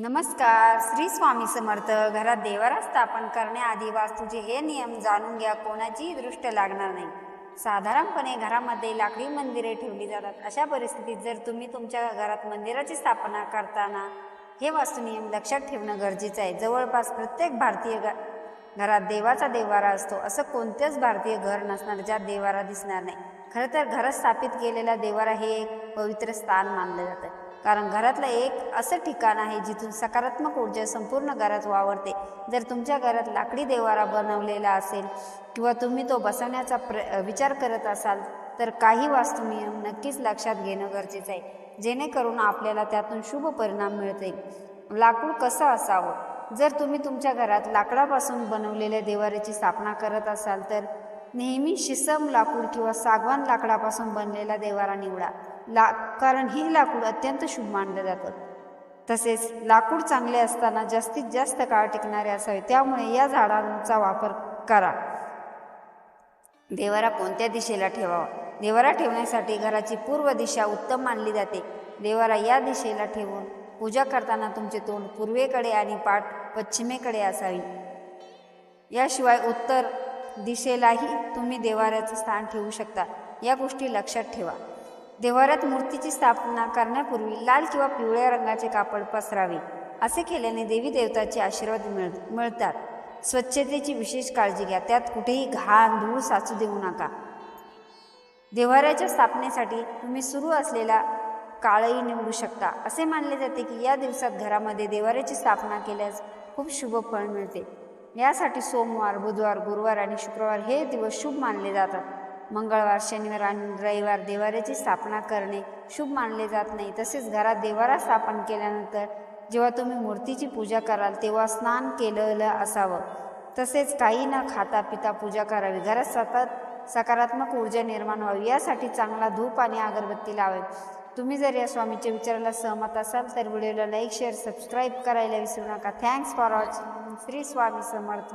नमस्कार. श्री स्वामी समर्थ घरात देवारा स्थापन करण्याआधी वास्तूचे हे नियम जाणून घ्या कोणाचीही दृष्ट लागणार नाही. साधारणपणे घरामध्ये लाकडी मंदिरे ठेवली जातात. अशा परिस्थितीत जर तुम्ही तुमच्या घरात मंदिराची स्थापना करताना हे वास्तू नियम लक्षात ठेवणं गरजेचं आहे. जवळपास प्रत्येक भारतीय घरात देवाचा देवारा असतो. असं कोणतेच भारतीय घर नसणार ज्यात देवारा दिसणार नाही. खरं तर घरात स्थापित केलेला देवारा हे एक पवित्र स्थान मानलं जातं. कारण घरातलं एक असं ठिकाण आहे जिथून सकारात्मक ऊर्जा संपूर्ण घरात वावरते. जर तुमच्या घरात लाकडी देवारा बनवलेला असेल किंवा तुम्ही तो बसवण्याचा प्र विचार करत असाल तर काही वास्तू नियम नक्कीच लक्षात घेणं गरजेचं आहे. जेणेकरून आपल्याला त्यातून शुभ परिणाम मिळते लाकूड कसं असावं? जर तुम्ही तुमच्या घरात लाकडापासून बनवलेल्या देवाऱ्याची स्थापना करत असाल तर नेहमी शिसम लाकूड किंवा सागवान लाकडापासून बनलेला देवारा निवडा. ला कारण हे लाकूड अत्यंत शुभ मानलं जातं. तसेच लाकूड चांगले असताना जास्तीत जास्त काळ टिकणारे असावे त्यामुळे या झाडांचा वापर करा. देवारा कोणत्या दिशेला ठेवावा? देवारा ठेवण्यासाठी घराची पूर्व दिशा उत्तम मानली जाते. देवारा या दिशेला ठेवून पूजा करताना तुमचे तोंड पूर्वेकडे आणि पाठ पश्चिमेकडे असावी. याशिवाय उत्तर दिशेलाही तुम्ही देवाऱ्याचं स्थान ठेवू शकता. या गोष्टी लक्षात ठेवा. देवाऱ्यात मूर्तीची स्थापना करण्यापूर्वी लाल किंवा पिवळ्या रंगाचे कापड पसरावे. असे केल्याने देवी देवताचे आशीर्वाद मिळ मिळतात. स्वच्छतेची विशेष काळजी घ्या. त्यात कुठेही घाण धूळ साचू देऊ नका. देवाऱ्याच्या स्थापनेसाठी तुम्ही सुरू असलेला काळही निवडू शकता. असे मानले जाते की या दिवसात घरामध्ये देवाऱ्याची स्थापना केल्यास खूप शुभ फळ मिळते. यासाठी सोमवार बुधवार गुरुवार आणि शुक्रवार हे दिवस शुभ मानले जातात. मंगळवार शनिवार आणि रविवार देवाऱ्याची स्थापना करणे शुभ मानले जात नाही. तसेच घरात देवारा स्थापन केल्यानंतर जेव्हा तुम्ही मूर्तीची पूजा कराल तेव्हा स्नान केलेलं असावं. तसेच काही न खाता पिता पूजा करावी. घरात सतत सकारात्मक ऊर्जा निर्माण व्हावी. यासाठी चांगला धूप आणि अगरबत्ती लावावी. तुम्ही जर या स्वामीच्या विचाराला सहमत असाल तर व्हिडिओला लाईक शेअर सबस्क्राईब करायला विसरू नका. Thanks for watching Shri Swami Samarth.